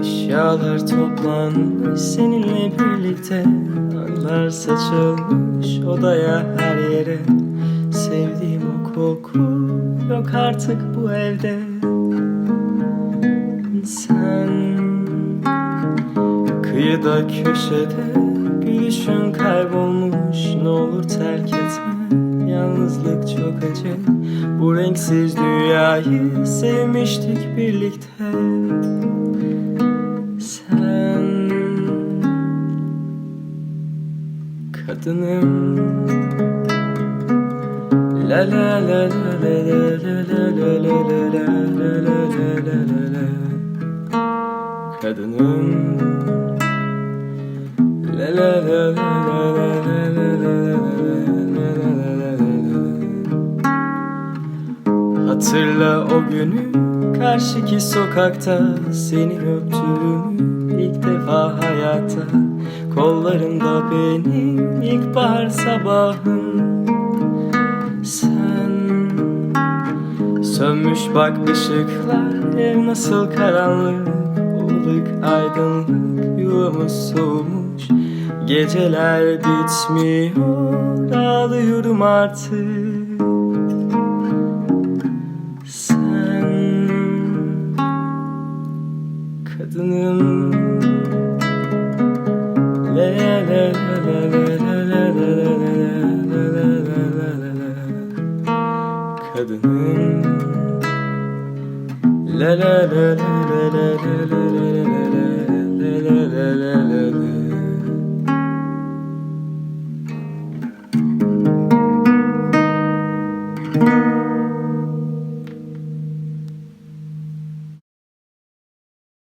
Eşyalar toplanmış seninle birlikte Anılar saçılmış odaya her yere. Sevdiğim o koku yok artık bu evde. Sen kıyıda köşede Gülüşün kaybolmuş. Ne olur terk etme Yalnızlık çok acı. Bu renksiz dünyayı sevmiştik birlikte Kadınım La la la la la la la la la la la la la la la la la Kadınım La la la la la la la la la la la la la Hatırla o günü karşıki sokakta Seni öptüğümü ilk defa hayatta Kollarımda benim ilkbahar sabahım Sen Sönmüş bak ışıklar ev nasıl karanlık? Olduk aydınlık yuvamız soğumuş. Geceler bitmiyor ağlıyorum artık kadınım la la la la la la la la la la la la Kadınım la la la la la la la